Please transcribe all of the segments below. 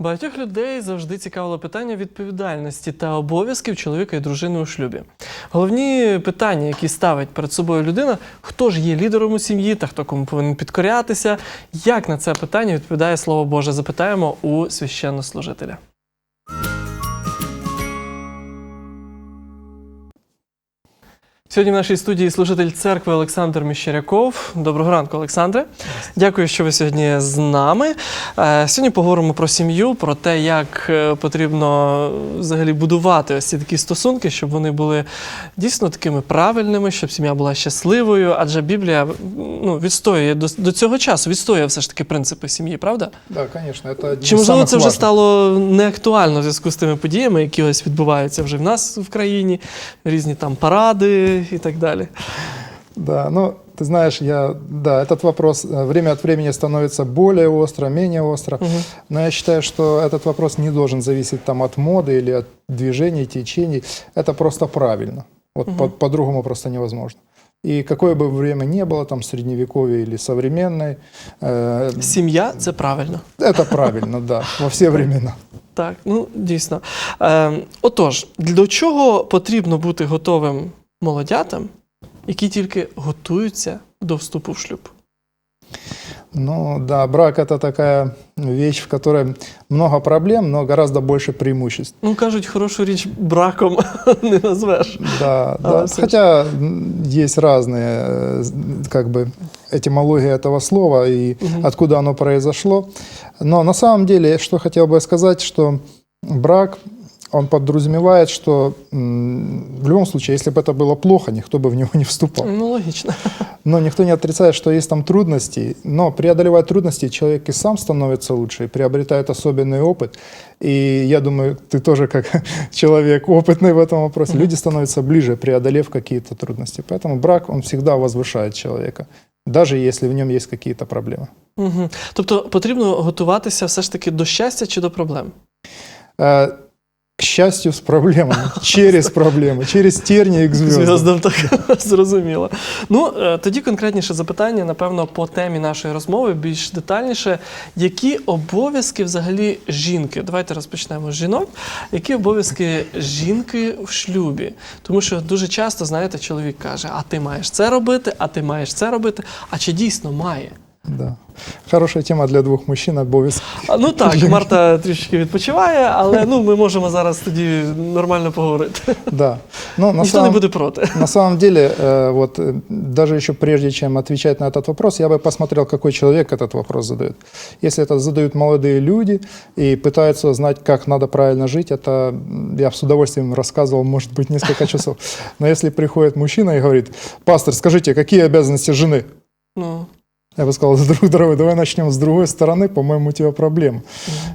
Багатьох людей завжди цікавило питання відповідальності та обов'язків чоловіка і дружини у шлюбі. Головні питання, які ставить перед собою людина, хто ж є лідером у сім'ї та хто кому повинен підкорятися. Як на це питання відповідає Слово Боже? Запитаємо у священнослужителя. Сьогодні в нашій студії служитель церкви Олександр Міщеряков. Доброго ранку, Олександре. Дякую, що ви сьогодні з нами. Е, Сьогодні поговоримо про сім'ю, про те, як е, потрібно взагалі будувати ось ці такі стосунки, щоб вони були дійсно такими правильними, щоб сім'я була щасливою. Адже Біблія ну, відстоює до, до цього часу, відстоює все ж таки принципи сім'ї, правда? Да, конечно, это один Чи из можливо самых це вже важных. стало неактуально в зв'язку з тими подіями, які ось відбуваються вже в нас в країні, різні там паради і так далі. Да, ну, ты знаешь, я, да, этот вопрос э, время от времени становится более остро, менее остро, Мгм. но я считаю, что этот вопрос не должен зависеть там от моды или от движений, течений. Это просто правильно. Вот Мгм. по- по-другому просто невозможно. И какое бы время ни было, там, средневековье или современное, э, Сім'я це правильно. это правильно, да, во все времена. Так, ну дійсно. Е, отож, для чого потрібно бути готовим молодятам, які тільки готуються до вступу в шлюб? Ну да, брак это такая вещь, в которой много проблем, но гораздо больше преимуществ. Ну, кажуть, хорошу річ браком не назвеш. Да, А, да. слушай. Хотя м, есть разные, э, как бы, этимология этого слова и Мгм. откуда оно произошло. Но на самом деле, что хотел бы сказать, что брак, он подразумевает, что м, в любом случае, если бы это было плохо, никто бы в него не вступал. Ну, логічно. Но никто не отрицает, что есть там трудности. Но преодолевая трудности, человек и сам становится лучше, и приобретает особенный опыт. И я думаю, ты тоже как человек опытный в этом вопросе. Люди становятся ближе, преодолев какие-то трудности. Поэтому брак, он всегда возвышает человека, даже если в нем есть какие-то проблемы. Угу. Тобто потрібно готуватися все ж таки до щастя чи до проблем? Э, К счастью, с проблемами, через проблемы, через тернии к звездам. Зв'яздам так зрозуміло. Ну, е, тоді конкретніше запитання, напевно, по темі нашої розмови, більш детальніше. Які обов'язки взагалі жінки? Давайте розпочнемо з жінок. Які обов'язки жінки в шлюбі? Тому що дуже часто, знаєте, чоловік каже: а ти маєш це робити, а ти маєш це робити. А чи дійсно має? Да. Хорошая тема для двух мужчин, обов'язки. А, ну так, Марта трішки відпочиває, але ну ми можемо зараз тоді нормально поговорити. Да. Но на Ніхто не самом- буде проти. На самом деле, э, вот э, даже еще прежде, чем отвечать на этот вопрос, я бы посмотрел, какой человек этот вопрос задает. Если это задают молодые люди и пытаются узнать, как надо правильно жить, это м, я бы с удовольствием рассказывал, может быть, несколько часов. Но если приходит мужчина и говорит, пастор, скажите, какие обязанности жены? Ну, Я бы сказал, друг дорогой, давай начнем с другой стороны, по-моему, у тебя проблема.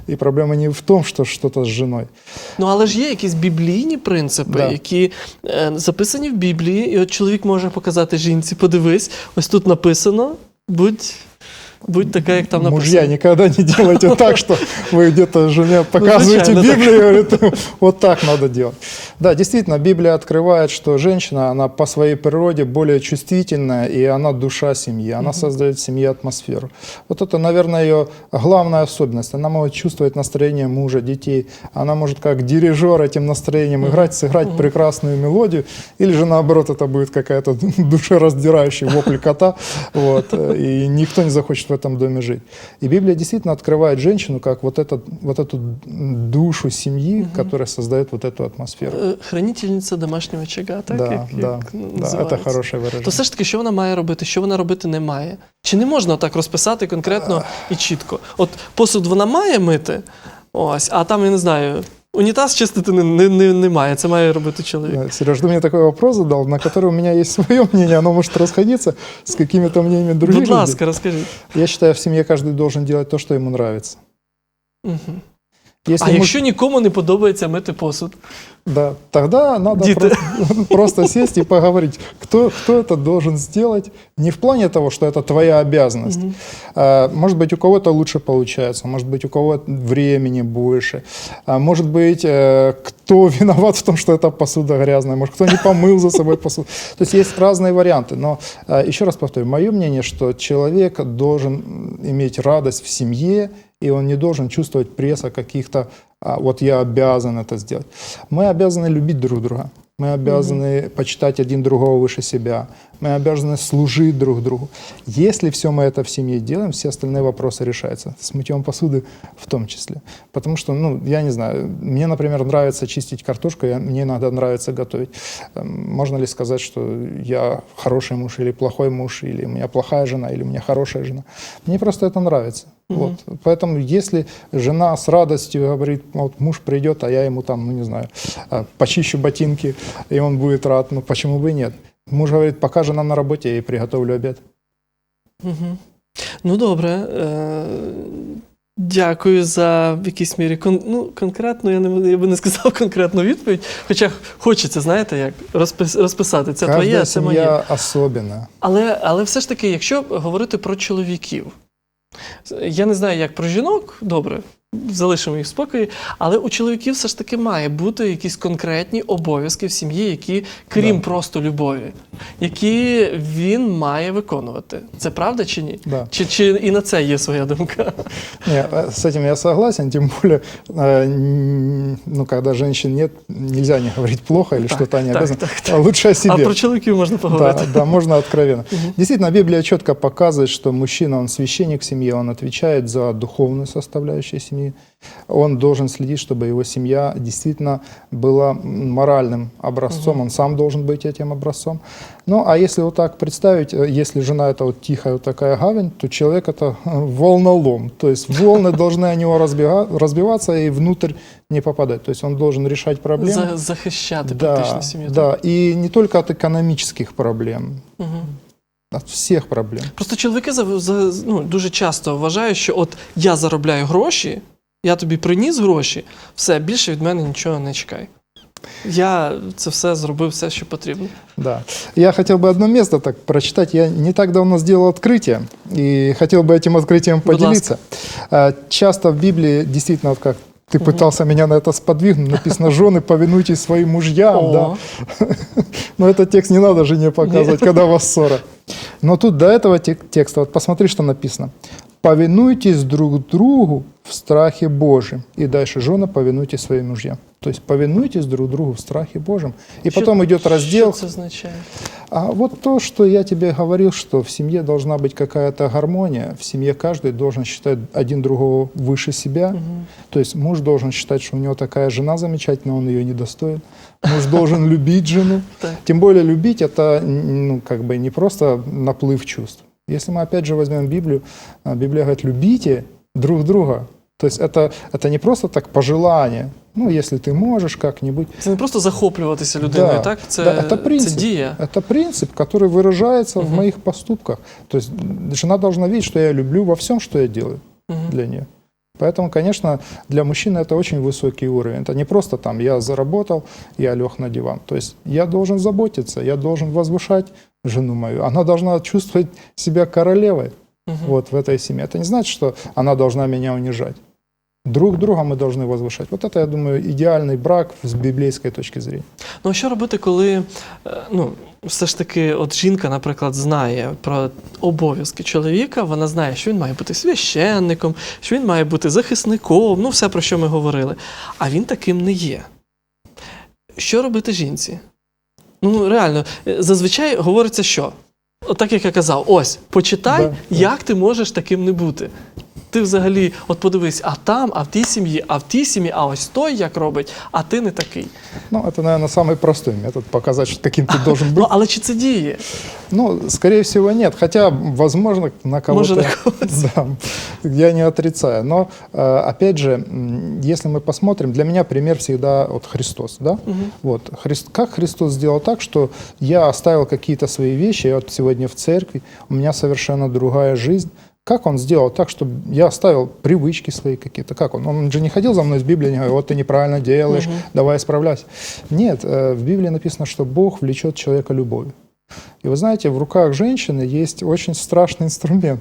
И проблема не в том, что что-то с женой. Ну, але ж є якісь біблійні принципи, Да. які е, записані в Біблії, і от чоловік може показати жінці, подивись, ось тут написано, будь, будь така, як там написано. Мужья, никогда не делайте так, что вы где-то жене показываете звичайно, так. Библию и говорите, вот так надо делать. Да, действительно, Библия открывает, что женщина, она по своей природе более чувствительная, и она душа семьи, она создает в семье атмосферу. Вот это, наверное, ее главная особенность. Она может чувствовать настроение мужа, детей, она может как дирижер этим настроением играть, сыграть прекрасную мелодию, или же наоборот, это будет какая-то душераздирающая вопль кота, вот, э, и никто не захочет в этом доме жить. И Библия действительно открывает женщину как вот, этот, вот эту душу семьи, которая создает вот эту атмосферу. Е, Хранительниця домашнього очага, так? да, як, да, як да, називається. это хорошее выражение. То все ж таки, що вона має робити, що вона робити не має? Чи не можна так розписати конкретно і чітко? От посуд вона має мити, ось, а там, я не знаю, унітаз чистити не, не, не, не має, це має робити чоловік. Да, Сереж, ты мне такой вопрос задал, на который у меня есть свое мнение, оно может расходиться с какими-то мнениями других Будь людей. ласка, розкажіть. Я считаю, в семье каждый должен делать то, что ему нравится. Угу. Если А муж- якщо нікому не подобається мити посуд? Да, тогда надо Диты. просто, просто сесть и поговорить, кто, кто это должен сделать, не в плане того, что это твоя обязанность. А, Может быть, у кого-то лучше получается, может быть, у кого времени больше, а может быть, э, кто виноват в том, что эта посуда грязная, может, кто не помыл за собой посуду. То есть есть разные варианты, но э, еще раз повторю, мое мнение, что человек должен м, иметь радость в семье, и он не должен чувствовать пресса каких-то, а, вот я обязан это сделать. Мы обязаны любить друг друга. Мы обязаны почитать один другого выше себя. Мы обязаны служить друг другу. Если все мы это в семье делаем, все остальные вопросы решаются. С мытьем посуды в том числе. Потому что, ну, я не знаю, мне, например, нравится чистить картошку, я- мне иногда нравится готовить. Эм, Можно ли сказать, что я хороший муж или плохой муж, или у меня плохая жена, или у меня хорошая жена? Мне просто это нравится. Вот. Поэтому если жена с радостью говорит, вот муж придет, а я ему там, ну не знаю, почищу ботинки, и он будет рад, ну почему бы и нет? Муж говорит, пока жена на работе, я ей приготовлю обед. Угу. Ну, добре. Е- дякую за в якійсь мірі кон- ну, конкретну, я, не, я би не сказав конкретну відповідь. Хоча хочеться, знаєте, як розпис, розписати. Це твоє, Каждая а це моє. особенная. Але, але все ж таки, якщо говорити про чоловіків, я не знаю, як про жінок, добре, залишимо їх в спокої, але у чоловіків все ж таки має бути якісь конкретні обов'язки в сім'ї, які, крім Да. просто любові, які він має виконувати. Це правда чи ні? Да. Чи, чи і на це є своя думка? Не, э, с этим я согласен, тем более, э, н- ну, когда женщин нет, нельзя не говорить плохо или Так, что-то они так, обязаны. так, А Лучше о А себе. про чоловіків можна поговорити. Да, да, можно откровенно. Действительно, Библия четко показывает, что мужчина, он священник семьи, он отвечает за духовную составляющую Семьи. Он должен следить, чтобы его семья действительно была моральным образцом, он сам должен быть этим образцом. Ну, а если вот так представить, э, если жена это вот тихая вот такая гавань, то человек это э, волнолом. То есть волны должны о него разбиваться и внутрь не попадать. То есть он должен решать проблемы. За, захищати практично Да, сім'ю. да, и не только от экономических проблем, Угу. от всех проблем. Просто чоловіки за, за, ну, дуже часто вважають, що от я заробляю гроші, я тобі приніс гроші, все, більше від мене нічого не чекай. Я це все зробив, все, що потрібно. Да. Я хотел бы одно место так прочитать. Я не так давно сделал открытие и хотел бы этим открытием Будь поделиться. А, Часто в Библии действительно, вот как ты пытался меня на это сподвигнуть, написано, жены, повинуйтесь своим мужьям. О, Да. Но этот текст не надо жене показывать, когда у вас ссора. Но тут до этого текста, вот посмотри, что написано. Повинуйтесь друг другу в страхе Божьем. И дальше, жены, повинуйтесь своим мужьям. То есть повинуйтесь друг другу в страхе Божьем. И що- потом идет раздел. Що це означає? А вот то, что я тебе говорил, что в семье должна быть какая-то гармония, в семье каждый должен считать один другого выше себя. То есть муж должен считать, что у него такая жена замечательная, он ее недостоин. Муж должен любить жену. Тем более любить это ну, как бы не просто наплыв чувств. Если мы опять же возьмем Библию, а, Библия говорит, любите друг друга. То есть это, это не просто так пожелание. Ну, если ты можешь как-нибудь. Це не просто захоплюватися людиною, Да, так? Це, да, це це принцип. дія. Это принцип, который выражается в Мгм. моих поступках. То есть жена должна видеть, что я люблю во всем, что я делаю Мгм. для нее. Поэтому, конечно, для мужчины это очень высокий уровень. Это не просто там я заработал, я лег на диван. То есть я должен заботиться, я должен возвышать жену мою. Она должна чувствовать себя королевой Мгм. вот в этой семье. Это не значит, что она должна меня унижать. Друг друга мы должны возвышать. Вот это, я думаю, идеальный брак с библейской точки зрения. Ну, а що робити, коли е, ну, все ж таки, от жінка, наприклад, знає про обов'язки чоловіка, вона знає, що він має бути священником, що він має бути захисником, ну, все, про що ми говорили. А він таким не є. Що робити жінці? Ну, реально, е, зазвичай говориться, що? От так як я казав, ось, почитай, Да, да. як ти можеш таким не бути. Ти взагалі, от подивись, а там, а в тій сім'ї, а в тій сім'ї, а ось той як робить, а ти не такий. Ну, это, наверное, самый простой метод показать, что каким ты должен быть. Ну, але чи це діє? Ну, скорее всего, нет. Хотя, возможно, на кого-то... Може, на когось. Да, я не отрицаю. Но, э, опять же, м, если мы посмотрим, для меня пример всегда вот Христос. Да? Вот, Христ, как Христос сделал так, что я оставил какие-то свои вещи, я вот сегодня в церкви, у меня совершенно другая жизнь. Как он сделал так, чтобы я оставил привычки свои какие-то? Как он? Он же не ходил за мной с Библией, не говорил, вот ты неправильно делаешь, давай исправляйся. Нет, э, в Библии написано, что Бог влечет человека любовью. И вы знаете, в руках женщины есть очень страшный инструмент.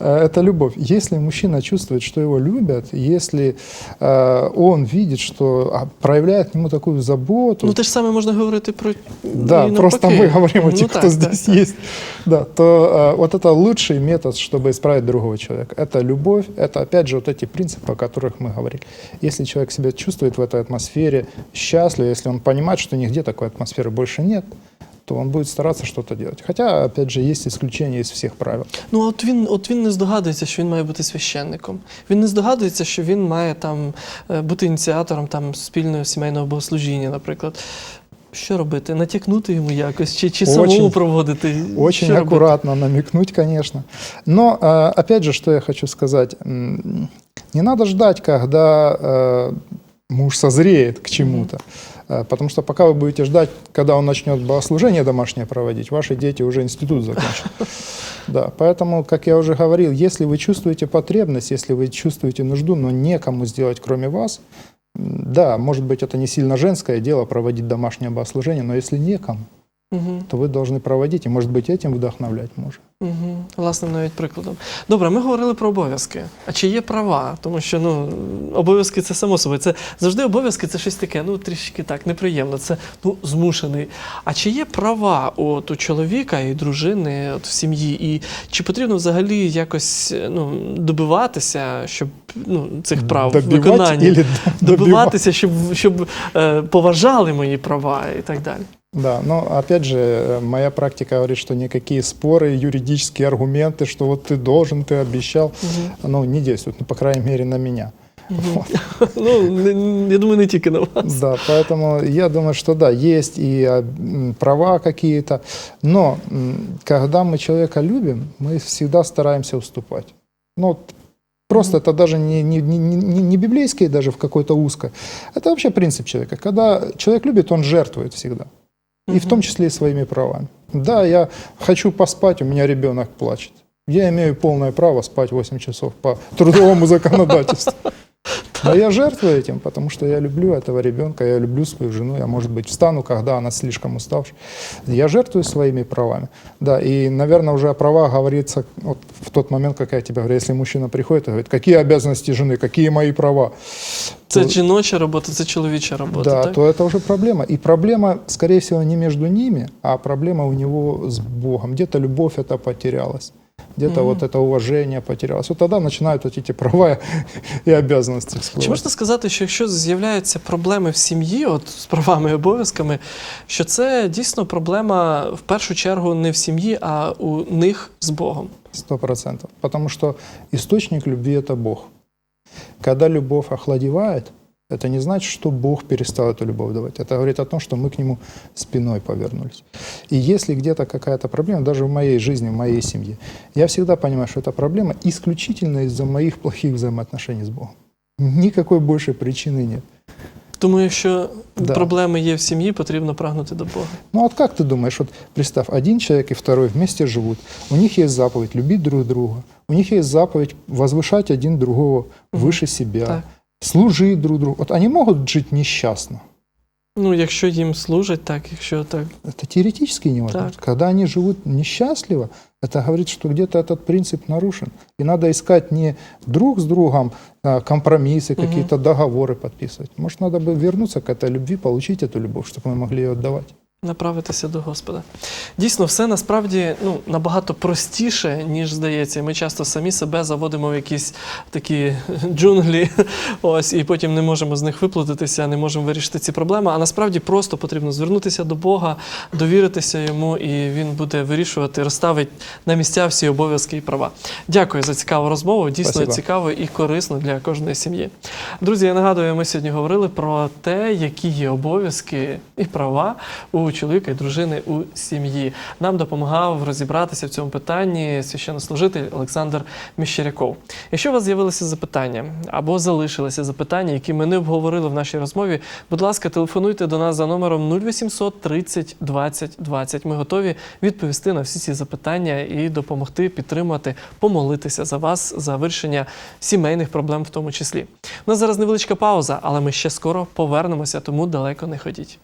Э, Это любовь. Если мужчина чувствует, что его любят, если э, он видит, что а, проявляет к нему такую заботу, Ну, те ж саме можна говорити про да, і просто мы говорим о Ну, тех, так, кто так, здесь так. есть, да, то э, вот это лучший метод, чтобы исправить другого человека. Это любовь, это опять же вот эти принципы, о которых мы говорили. Если человек себя чувствует в этой атмосфере счастлив, если он понимает, что нигде такой атмосферы больше нет, то он будет стараться что-то делать. Хотя, опять же, есть исключения из всех правил. Ну, от він, от він не здогадується, що він має бути священником. Він не здогадується, що він має там е, бути ініціатором там спільного сімейного богослужіння, наприклад. Що робити? Натякнути йому якось, чи, чи самому проводити? Очень Що робити? аккуратно намекнуть, конечно. Но, э, опять же, что я хочу сказать. Не надо ждать, когда э, муж созреет к чему-то. Э, Потому что пока вы будете ждать, когда он начнет богослужение домашнее проводить, ваши дети уже институт закончат. Да, поэтому, как я уже говорил, если вы чувствуете потребность, если вы чувствуете нужду, но некому сделать, кроме вас, да, может быть, это не сильно женское дело проводить домашнее богослужение, но если некому, Угу. то вы должны проводить, и, может быть, этим вдохновлять мужа. Угу. Власне, навіть прикладом. Добре, ми говорили про обов'язки. А чи є права? Тому що ну, обов'язки це само собою. Це завжди обов'язки це щось таке, ну трішки так, неприємно. Це ну, змушений. А чи є права от, у чоловіка і дружини от, в сім'ї? І чи потрібно взагалі якось ну, добиватися, щоб ну, цих прав Добивать виконання? или д- добивать? Добиватися, щоб, щоб е, поважали мої права і так далі. Да, но опять же, э, моя практика говорит, что никакие споры, юридические аргументы, что вот ты должен, ты обещал, ну, не действуют, ну, по крайней мере, на меня. Вот. Ну, я думаю, не тільки на вас. Да, поэтому я думаю, что да, есть и а, права какие-то, но когда мы человека любим, мы всегда стараемся уступать. Ну, просто это даже не, не, не, не, библейское, даже в какой-то узкой. Это вообще принцип человека. Когда человек любит, он жертвует всегда. И в том числе и своими правами. Да, я хочу поспать, у меня ребенок плачет. Я имею полное право спать 8 часов по трудовому законодательству. Но я жертвую этим, потому что я люблю этого ребенка, я люблю свою жену, я, может быть, встану, когда она слишком уставшая. Я жертвую своими правами. Да, и, наверное, уже о правах говорится вот в тот момент, как я тебе говорю, если мужчина приходит и говорит, какие обязанности жены, какие мои права, Це то- жіноча робота, це чоловіча робота. да, так? то это уже проблема. И проблема, скорее всего, не между ними, а проблема у него с Богом. Где-то любовь это потерялась. Где-то вот это уважение потерялось. Вот тогда начинают вот эти права и обязанности всплывать. Чи можна сказати, що якщо з'являються проблеми в сім'ї, от з правами і обов'язками, що це дійсно проблема в першу чергу не в сім'ї, а у них з Богом? Сто процентов. Потому что источник любви – это Бог. Когда любовь охладевает, это не значит, что Бог перестал эту любовь давать. Это говорит о том, что мы к Нему спиной повернулись. И если где-то какая-то проблема, даже в моей жизни, в моей семье, я всегда понимаю, что эта проблема исключительно из-за моих плохих взаимоотношений с Богом. Никакой большей причины нет. Тому якщо Да. проблеми є в сім'ї, потрібно прагнути до Бога. Ну вот как ты думаешь, вот представь, один человек и второй вместе живут, у них есть заповедь любить друг друга, у них есть заповедь возвышать один другого Мгм. выше себя, Так. служить друг другу. Вот они могут жить несчастно. Ну, якщо їм служать, так, якщо так. Это теоретически невозможно. Когда они живут несчастливо, это говорит, что где-то этот принцип нарушен. И надо искать не друг с другом а, компромиссы, какие-то договоры подписывать. Может, надо бы вернуться к этой любви, получить эту любовь, чтобы мы могли ее отдавать. Направитися до Господа. Дійсно, все насправді ну, набагато простіше, ніж здається. Ми часто самі себе заводимо в якісь такі джунглі, ось, і потім не можемо з них виплутатися, не можемо вирішити ці проблеми. А насправді просто потрібно звернутися до Бога, довіритися йому, і він буде вирішувати, розставить на місця всі обов'язки і права. Дякую за цікаву розмову. Дійсно Спасибо. цікаво і корисно для кожної сім'ї. Друзі, я нагадую, ми сьогодні говорили про те, які є обов'язки і права у чоловіка і дружини у сім'ї. Нам допомагав розібратися в цьому питанні священнослужитель Олександр Міщеряков. Якщо у вас з'явилися запитання або залишилися запитання, які ми не обговорили в нашій розмові, будь ласка, телефонуйте до нас за номером 0800 30 20 20. Ми готові відповісти на всі ці запитання і допомогти підтримати, помолитися за вас за вирішення сімейних проблем в тому числі. У нас зараз невеличка пауза, але ми ще скоро повернемося, тому далеко не ходіть.